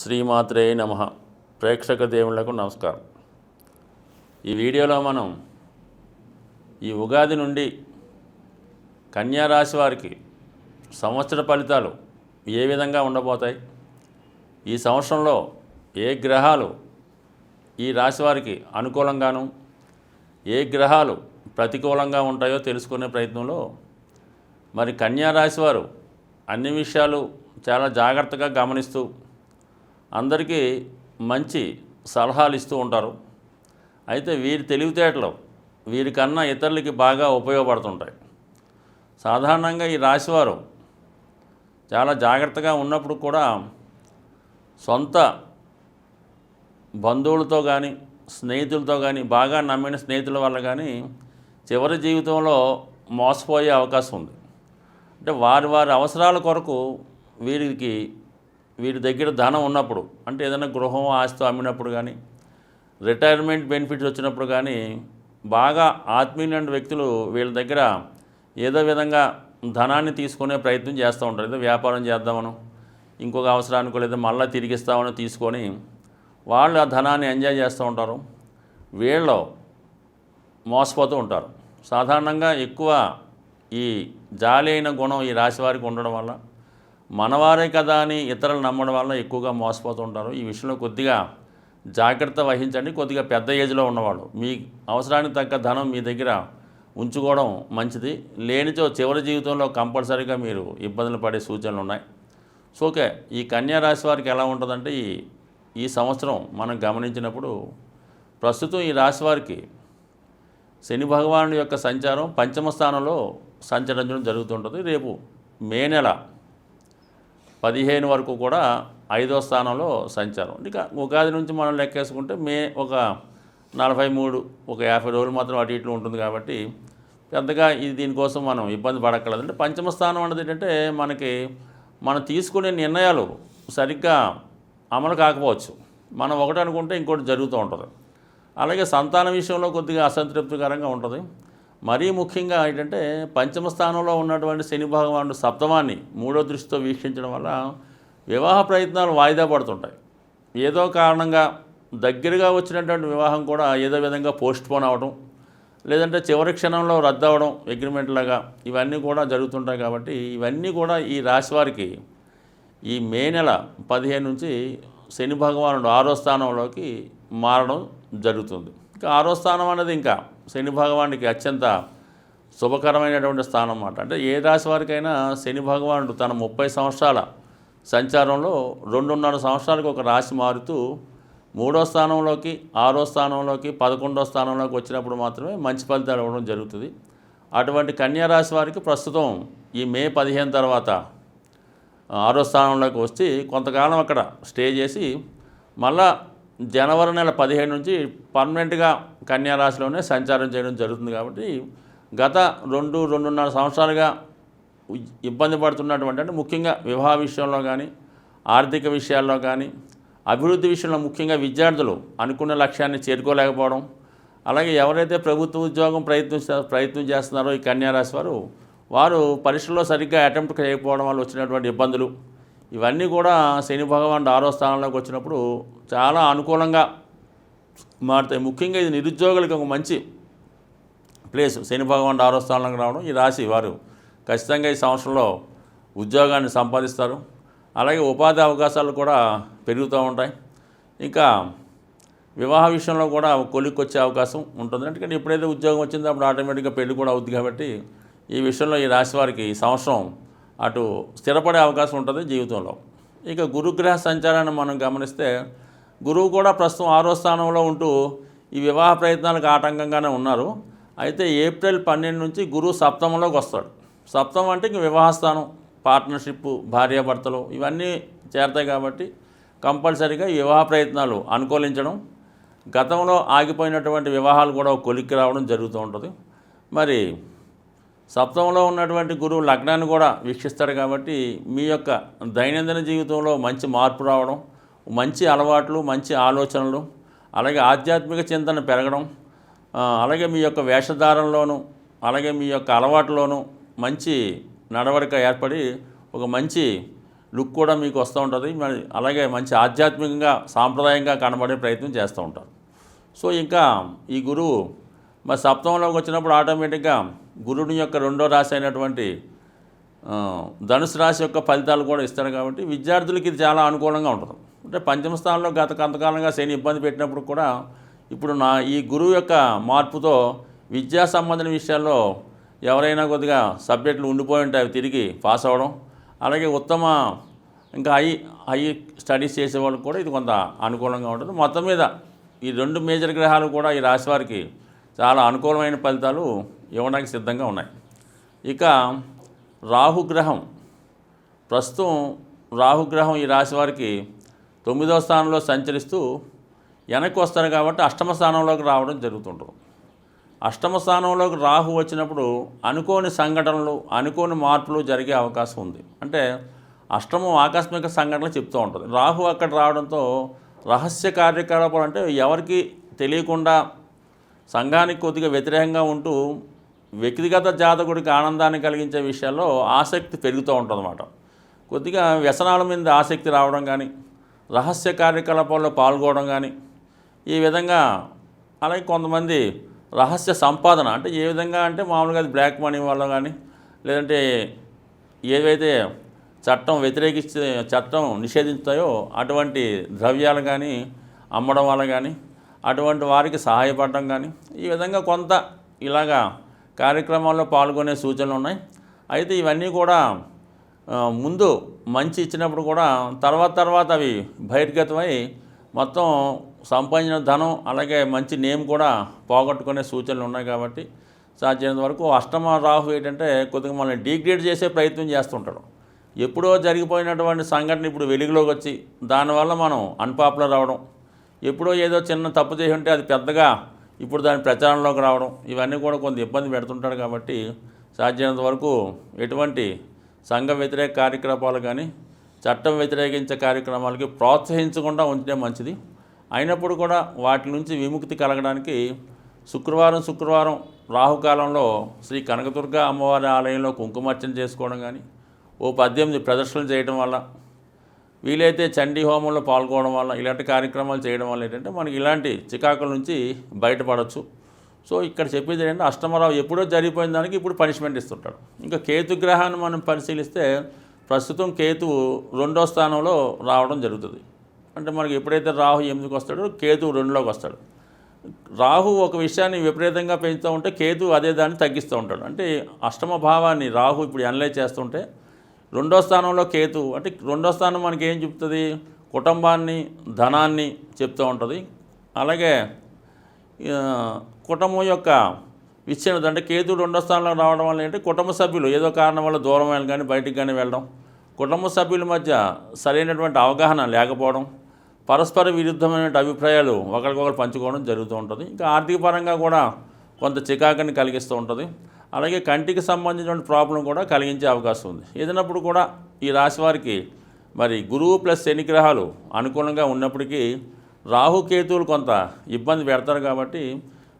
శ్రీమాత్రే నమ. ప్రేక్షక దేవుళ్ళకు నమస్కారం. ఈ వీడియోలో మనం ఈ ఉగాది నుండి కన్యా రాశి వారికి సంవత్సర ఫలితాలు ఏ విధంగా ఉండబోతాయి? ఈ సంవత్సరంలో ఏ గ్రహాలు ఈ రాశి వారికి అనుకూలంగాను ఏ గ్రహాలు ప్రతికూలంగా ఉంటాయో తెలుసుకునే ప్రయత్నంలో మరి కన్యా రాశివారు అన్ని విషయాలు చాలా జాగ్రత్తగా గమనిస్తూ అందరికీ మంచి సలహాలు ఇస్తూ ఉంటారు. అయితే వీరి తెలివితేటలు వీరికన్నా ఇతరులకి బాగా ఉపయోగపడుతుంటాయి. సాధారణంగా ఈ రాశివారు చాలా జాగ్రత్తగా ఉన్నప్పుడు కూడా సొంత బంధువులతో కానీ స్నేహితులతో కానీ బాగా నమ్మిన స్నేహితుల వల్ల కానీ చివరి జీవితంలో మోసపోయే అవకాశం ఉంది. అంటే వారి వారి అవసరాల కొరకు వీరికి వీరి దగ్గర ధనం ఉన్నప్పుడు అంటే ఏదైనా గృహం ఆస్తి అమ్మినప్పుడు కానీ రిటైర్మెంట్ బెనిఫిట్స్ వచ్చినప్పుడు కానీ బాగా ఆత్మీయులైన వ్యక్తులు వీళ్ళ దగ్గర ఏదో విధంగా ధనాన్ని తీసుకునే ప్రయత్నం చేస్తూ ఉంటారు. ఏదో వ్యాపారం చేద్దామను ఇంకొక అవసరానికి లేదా మళ్ళీ తిరిగిస్తామని తీసుకొని వాళ్ళు ఆ ధనాన్ని ఎంజాయ్ చేస్తూ ఉంటారు. వీళ్ళు మోసపోతూ ఉంటారు. సాధారణంగా ఎక్కువ ఈ జాలి అయిన గుణం ఈ రాశి వారికి ఉండడం వల్ల మనవారే కదా అని ఇతరులు నమ్మడం వల్ల ఎక్కువగా మోసపోతూ ఉంటారు. ఈ విషయంలో కొద్దిగా జాగ్రత్త వహించండి. కొద్దిగా పెద్ద ఏజ్లో ఉన్నవాళ్ళు. మీ అవసరానికి తగ్గ ధనం మీ దగ్గర ఉంచుకోవడం మంచిది. లేనిచో చివరి జీవితంలో కంపల్సరీగా మీరు ఇబ్బందులు పడే సూచనలు ఉన్నాయి. So okay. ఈ కన్యా రాశి వారికి ఎలా ఉంటుందంటే ఈ ఈ సంవత్సరం మనం గమనించినప్పుడు ప్రస్తుతం ఈ రాశి వారికి శని భగవానుడి యొక్క సంచారం పంచమ స్థానంలో సంచరించడం జరుగుతుంటుంది. రేపు మే నెల పదిహేను వరకు కూడా ఐదో స్థానంలో సంచారం. ఇక ఉగాది నుంచి మనం లెక్కేసుకుంటే మే ఒక నలభై మూడు ఒక యాభై రోజులు మాత్రం అటు ఇట్లు ఉంటుంది కాబట్టి పెద్దగా ఇది దీనికోసం మనం ఇబ్బంది పడక్కర్లేదు అంటే పంచమ స్థానం అన్నది ఏంటంటే మనకి మనం తీసుకునే నిర్ణయాలు సరిగ్గా అమలు కాకపోవచ్చు. మనం ఒకటి అనుకుంటే ఇంకోటి జరుగుతూ ఉంటుంది. అలాగే సంతాన విషయంలో కొద్దిగా అసంతృప్తికరంగా ఉంటుంది. మరీ ముఖ్యంగా ఏంటంటే పంచమ స్థానంలో ఉన్నటువంటి శని భగవానుడు సప్తమాన్ని మూడో దృష్టితో వీక్షించడం వల్ల వివాహ ప్రయత్నాలు వాయిదా పడుతుంటాయి. ఏదో కారణంగా దగ్గరగా వచ్చినటువంటి వివాహం కూడా ఏదో విధంగా పోస్ట్పోన్ అవ్వడం లేదంటే చివరి క్షణంలో రద్దు అవ్వడం అగ్రిమెంట్ లాగా ఇవన్నీ కూడా జరుగుతుంటాయి కాబట్టి ఇవన్నీ కూడా ఈ రాశి వారికి ఈ మే నెల పదిహేను నుంచి శని భగవానుడు ఆరో స్థానంలోకి మారడం జరుగుతుంది. ఇంకా ఆరో స్థానం అనేది ఇంకా శని భగవానుడికి అత్యంత శుభకరమైనటువంటి స్థానం అన్నమాట. అంటే ఏ రాశి వారికైనా శని భగవానుడు తన ముప్పై సంవత్సరాల సంచారంలో రెండున్నర సంవత్సరాలకు ఒక రాశి మారుతూ మూడో స్థానంలోకి ఆరో స్థానంలోకి పదకొండో స్థానంలోకి వచ్చినప్పుడు మాత్రమే మంచి ఫలితాలు ఇవ్వడం జరుగుతుంది. అటువంటి కన్యా రాశి వారికి ప్రస్తుతం ఈ మే పదిహేను తర్వాత ఆరో స్థానంలోకి వచ్చి కొంతకాలం అక్కడ స్టే చేసి మళ్ళా జనవరి నెల పదిహేను నుంచి పర్మనెంట్గా కన్యారాశిలోనే సంచారం చేయడం జరుగుతుంది కాబట్టి గత రెండు రెండున్నర సంవత్సరాలుగా ఇబ్బంది పడుతున్నటువంటి అంటే ముఖ్యంగా వివాహ విషయంలో కానీ ఆర్థిక విషయాల్లో కానీ అభివృద్ధి విషయంలో ముఖ్యంగా విద్యార్థులు అనుకున్న లక్ష్యాన్ని చేరుకోలేకపోవడం అలాగే ఎవరైతే ప్రభుత్వ ఉద్యోగం ప్రయత్నం ప్రయత్నం చేస్తున్నారో ఈ కన్యారాశి వారు వారు పరీక్షల్లో సరిగ్గా అటెంప్ట్ చేయకపోవడం వల్ల వచ్చినటువంటి ఇబ్బందులు ఇవన్నీ కూడా శని భగవానుడు ఆరో స్థానంలోకి వచ్చినప్పుడు చాలా అనుకూలంగా మారుతాయి. ముఖ్యంగా ఇది నిరుద్యోగులకి ఒక మంచి ప్లేస్. శని భగవానుడు ఆరో స్థానంలోకి రావడం ఈ రాశి వారు. ఖచ్చితంగా ఈ సంవత్సరంలో ఉద్యోగాన్ని సంపాదిస్తారు. అలాగే ఉపాధి అవకాశాలు కూడా పెరుగుతూ ఉంటాయి. ఇంకా వివాహ విషయంలో కూడా కొలిక్కి వచ్చే అవకాశం ఉంటుంది. ఎందుకంటే ఎప్పుడైతే ఉద్యోగం వచ్చిందో అప్పుడు ఆటోమేటిక్గా పెళ్ళి కూడా అవుద్ది కాబట్టి ఈ విషయంలో ఈ రాశి వారికి ఈ సంవత్సరం అటు స్థిరపడే అవకాశం ఉంటుంది జీవితంలో. ఇక గురుగ్రహ సంచారాన్ని మనం గమనిస్తే గురువు కూడా ప్రస్తుతం ఆరో స్థానంలో ఉంటూ ఈ వివాహ ప్రయత్నాలకు ఆటంకంగానే ఉన్నారు. అయితే ఏప్రిల్ పన్నెండు నుంచి గురువు సప్తమంలోకి వస్తాడు. సప్తమం అంటే ఇంక వివాహ స్థానం పార్ట్నర్షిప్ భార్యాభర్తలు ఇవన్నీ చేరతాయి కాబట్టి కంపల్సరీగా వివాహ ప్రయత్నాలు అనుకూలించడం గతంలో ఆగిపోయినటువంటి వివాహాలు కూడా కొలిక్కి రావడం జరుగుతూ ఉంటుంది. మరి సప్తమంలో ఉన్నటువంటి గురువు లగ్నాన్ని కూడా వీక్షిస్తాడు కాబట్టి మీ యొక్క దైనందిన జీవితంలో మంచి మార్పు రావడం మంచి అలవాట్లు మంచి ఆలోచనలు అలాగే ఆధ్యాత్మిక చింతన పెరగడం అలాగే మీ యొక్క వేషధారణలోను అలాగే మీ యొక్క అలవాట్లోనూ మంచి నడవడిక ఏర్పడి ఒక మంచి లుక్ కూడా మీకు వస్తూ ఉంటుంది. మరి అలాగే మంచి ఆధ్యాత్మికంగా సాంప్రదాయంగా కనబడే ప్రయత్నం చేస్తూ ఉంటారు. సో ఇంకా ఈ గురువు మరి సప్తమంలోకి వచ్చినప్పుడు ఆటోమేటిక్గా గురువుని యొక్క రెండో రాశి అయినటువంటి ధనుసు రాశి యొక్క ఫలితాలు కూడా ఇస్తాడు కాబట్టి విద్యార్థులకి ఇది చాలా అనుకూలంగా ఉంటుంది. అంటే పంచమ స్థానంలో గత కొంతకాలంగా శని ఇబ్బంది పెట్టినప్పుడు కూడా ఇప్పుడు నా ఈ గురువు యొక్క మార్పుతో విద్యా సంబంధించిన విషయాల్లో ఎవరైనా కొద్దిగా సబ్జెక్టులు ఉండిపోయి ఉంటాయి అవి తిరిగి పాస్ అవ్వడం. అలాగే ఉత్తమ ఇంకా హై హై స్టడీస్ చేసే వాళ్ళకి కూడా ఇది కొంత అనుకూలంగా ఉంటుంది. మొత్తం మీద ఈ రెండు మేజర్ గ్రహాలు కూడా ఈ రాశి వారికి చాలా అనుకూలమైన ఫలితాలు ఇవ్వడానికి సిద్ధంగా ఉన్నాయి. ఇక రాహుగ్రహం. ప్రస్తుతం రాహుగ్రహం ఈ రాశి వారికి తొమ్మిదవ స్థానంలో సంచరిస్తూ వెనక్కి వస్తారు కాబట్టి అష్టమ స్థానంలోకి రావడం జరుగుతుంటుంది. అష్టమ స్థానంలోకి రాహు వచ్చినప్పుడు అనుకోని సంఘటనలు అనుకోని మార్పులు జరిగే అవకాశం ఉంది. అంటే అష్టమం ఆకస్మిక సంఘటనలు చెప్తూ ఉంటుంది. రాహు అక్కడ రావడంతో రహస్య కార్యకలాపాలు అంటే ఎవరికి తెలియకుండా సంఘానికి కొద్దిగా వ్యతిరేకంగా ఉంటూ వ్యక్తిగత జాతకుడికి ఆనందాన్ని కలిగించే విషయాల్లో ఆసక్తి పెరుగుతూ ఉంటుందన్నమాట. కొద్దిగా వ్యసనాల మీద ఆసక్తి రావడం కానీ రహస్య కార్యకలాపాల్లో పాల్గొనడం కానీ ఈ విధంగా అలాగే కొంతమంది రహస్య సంపాదన అంటే ఏ విధంగా అంటే మామూలుగా అది బ్లాక్ మనీ వల్ల కానీ లేదంటే ఏవైతే చట్టం వ్యతిరేకిస్తే చట్టం నిషేధిస్తాయో అటువంటి ద్రవ్యాలు కానీ అమ్మడం వల్ల కానీ అటువంటి వారికి సహాయపడటం కానీ ఈ విధంగా కొంత ఇలాగా కార్యక్రమాల్లో పాల్గొనే సూచనలు ఉన్నాయి. అయితే ఇవన్నీ కూడా ముందు మంచి ఇచ్చినప్పుడు కూడా తర్వాత తర్వాత అవి బహిర్గతమై మొత్తం సంపాదించిన ధనం అలాగే మంచి నేమ్ కూడా పోగొట్టుకునే సూచనలు ఉన్నాయి కాబట్టి సాధ్యమైనంత వరకు అష్టమ రాహు ఏంటంటే కొద్దిగా మనల్ని డిగ్రేడ్ చేసే ప్రయత్నం చేస్తుంటాడు. ఎప్పుడో జరిగిపోయినటువంటి సంఘటన ఇప్పుడు వెలుగులోకి వచ్చి దానివల్ల మనం అన్పాపులర్ అవడం ఎప్పుడో ఏదో చిన్న తప్పు చేసి ఉంటే అది పెద్దగా ఇప్పుడు దాని ప్రచారంలోకి రావడం ఇవన్నీ కూడా కొంత ఇబ్బంది పెడుతుంటాడు కాబట్టి సాధ్యమైనంత వరకు ఎటువంటి సంఘ వ్యతిరేక కార్యకలాపాలు కానీ చట్టం వ్యతిరేకించే కార్యక్రమాలకి ప్రోత్సహించకుండా ఉంచితే మంచిది. అయినప్పుడు కూడా వాటి నుంచి విముక్తి కలగడానికి శుక్రవారం శుక్రవారం రాహుకాలంలో శ్రీ కనకదుర్గ అమ్మవారి ఆలయంలో కుంకుమార్చన చేసుకోవడం కానీ ఓ పద్దెనిమిది ప్రదర్శనలు చేయడం వల్ల వీలైతే చండీ హోమంలో పాల్గొనడం వల్ల ఇలాంటి కార్యక్రమాలు చేయడం వల్ల ఏంటంటే మనకి ఇలాంటి చికాకుల నుంచి బయటపడవచ్చు సో ఇక్కడ చెప్పేది ఏంటంటే అష్టమరావు ఎప్పుడో జరిగిపోయిన దానికి ఇప్పుడు పనిష్మెంట్ ఇస్తుంటాడు. ఇంకా కేతు గ్రహాన్ని మనం పరిశీలిస్తే ప్రస్తుతం కేతువు రెండో స్థానంలో రావడం జరుగుతుంది. అంటే మనకి ఎప్పుడైతే రాహు ఎనిమిదికి వస్తాడో కేతువు రెండులోకి వస్తాడు. రాహు ఒక విషయాన్ని విపరీతంగా పెంచుతూ ఉంటే కేతు అదే దాన్ని తగ్గిస్తూ ఉంటాడు. అంటే అష్టమ భావాన్ని రాహు ఇప్పుడు అనలైజ్ చేస్తుంటే రెండో స్థానంలో కేతు. అంటే రెండో స్థానం మనకి ఏం చెప్తుంది? కుటుంబాన్ని ధనాన్ని చెప్తూ ఉంటుంది. అలాగే కుటుంబం యొక్క విచ్ఛిన్నత అంటే కేతు రెండో స్థానంలో రావడం వల్ల ఏంటి కుటుంబ సభ్యులు ఏదో కారణం వల్ల దూరం వెళ్ళి కానీ బయటికి కానీ వెళ్ళడం కుటుంబ సభ్యుల మధ్య సరైనటువంటి అవగాహన లేకపోవడం పరస్పర విరుద్ధమైన అభిప్రాయాలు ఒకరికొకరు పంచుకోవడం జరుగుతూ ఉంటుంది. ఇంకా ఆర్థిక పరంగా కూడా కొంత చికాకుని కలిగిస్తూ ఉంటుంది. అలాగే కంటికి సంబంధించిన ప్రాబ్లం కూడా కలిగించే అవకాశం ఉంది. ఏదైనప్పుడు కూడా ఈ రాశి వారికి మరి గురువు ప్లస్ శని గ్రహాలు అనుకూలంగా ఉన్నప్పటికీ రాహుకేతువులు కొంత ఇబ్బంది పెడతారు కాబట్టి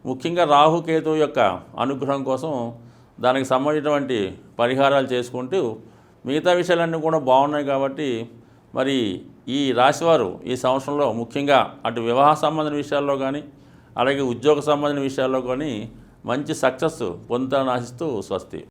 ముఖ్యంగా రాహుకేతువు యొక్క అనుగ్రహం కోసం దానికి సంబంధించినటువంటి పరిహారాలు చేసుకుంటూ మిగతా విషయాలన్నీ కూడా బాగున్నాయి కాబట్టి మరి ఈ రాశివారు ఈ సంవత్సరంలో ముఖ్యంగా అటు వివాహ సంబంధించిన విషయాల్లో కానీ అలాగే ఉద్యోగ సంబంధించిన విషయాల్లో కానీ మంచి సక్సెస్ పొందుతారని ఆశిస్తూ స్వస్తి.